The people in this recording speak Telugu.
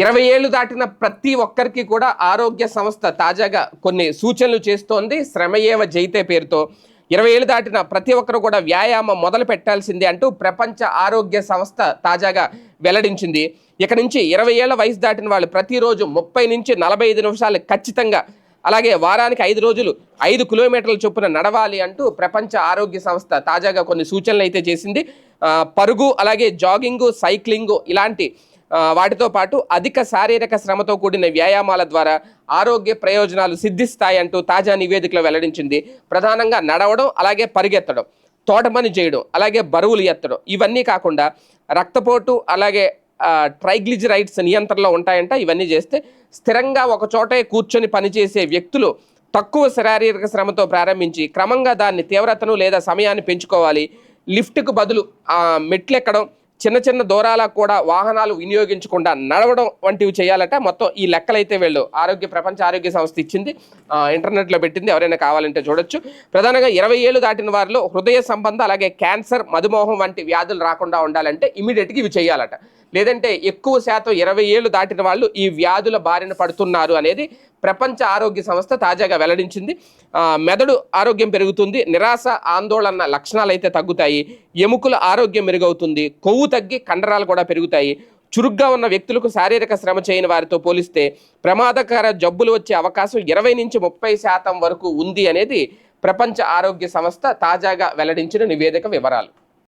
ఇరవై ఏళ్ళు దాటిన ప్రతి ఒక్కరికి కూడా ఆరోగ్య సంస్థ తాజాగా కొన్ని సూచనలు చేస్తోంది. శ్రమయేవ జైతే పేరుతో. ఇరవై ఏళ్ళు దాటిన ప్రతి ఒక్కరు కూడా వ్యాయామం మొదలు పెట్టాల్సిందే అంటూ ప్రపంచ ఆరోగ్య సంస్థ తాజాగా వెల్లడించింది. ఇక నుంచి ఇరవై ఏళ్ళ వయసు దాటిన వాళ్ళు ప్రతిరోజు ముప్పై నుంచి నలభై ఐదు నిమిషాలు ఖచ్చితంగా అలాగే వారానికి ఐదు రోజులు ఐదు కిలోమీటర్ల చొప్పున నడవాలి అంటూ ప్రపంచ ఆరోగ్య సంస్థ తాజాగా కొన్ని సూచనలు అయితే చేసింది. పరుగు అలాగే జాగింగు సైక్లింగు ఇలాంటి వాటితో పాటు అధిక శారీరక శ్రమతో కూడిన వ్యాయామాల ద్వారా ఆరోగ్య ప్రయోజనాలు సిద్ధిస్తాయంటూ తాజా నివేదికలో వెల్లడించింది. ప్రధానంగా నడవడం అలాగే పరిగెత్తడం తోట పని చేయడం అలాగే బరువులు ఎత్తడం ఇవన్నీ కాకుండా రక్తపోటు అలాగే ట్రైగ్లిజరైడ్స్ నియంత్రణలో ఉంటాయంట. ఇవన్నీ చేస్తే స్థిరంగా ఒక చోటే కూర్చొని పనిచేసే వ్యక్తులు తక్కువ శారీరక శ్రమతో ప్రారంభించి క్రమంగా దాన్ని తీవ్రతను లేదా సమయాన్ని పెంచుకోవాలి. లిఫ్ట్కు బదులు మెట్లు మెట్లెక్కడం చిన్న చిన్న దూరాలకు కూడా వాహనాలు వినియోగించకుండా నడవడం వంటివి చేయాలట. మొత్తం ఈ లెక్కలైతే వీళ్ళు ఆరోగ్య ప్రపంచ ఆరోగ్య సంస్థ ఇచ్చింది. ఇంటర్నెట్లో పెట్టింది. ఎవరైనా కావాలంటే చూడొచ్చు. ప్రధానంగా ఇరవై ఏళ్ళు దాటిన వారిలో హృదయ సంబంధ అలాగే క్యాన్సర్ మధుమేహం వంటి వ్యాధులు రాకుండా ఉండాలంటే ఇమీడియట్గా ఇవి చేయాలట. లేదంటే ఎక్కువ శాతం ఇరవై ఏళ్ళు దాటిన వాళ్ళు ఈ వ్యాధుల బారిన పడుతున్నారు అనేది ప్రపంచ ఆరోగ్య సంస్థ తాజాగా వెల్లడించింది. మెదడు ఆరోగ్యం పెరుగుతుంది నిరాశ ఆందోళన లక్షణాలు అయితే తగ్గుతాయి ఎముకల ఆరోగ్యం మెరుగవుతుంది కొవ్వు తగ్గి కండరాలు కూడా పెరుగుతాయి. చురుగ్గా ఉన్న వ్యక్తులకు శారీరక శ్రమ చేయని వారితో పోలిస్తే ప్రమాదకర జబ్బులు వచ్చే అవకాశం ఇరవై నుంచి ముప్పై శాతం వరకు ఉంది అనేది ప్రపంచ ఆరోగ్య సంస్థ తాజాగా వెల్లడించిన నివేదిక వివరాలు.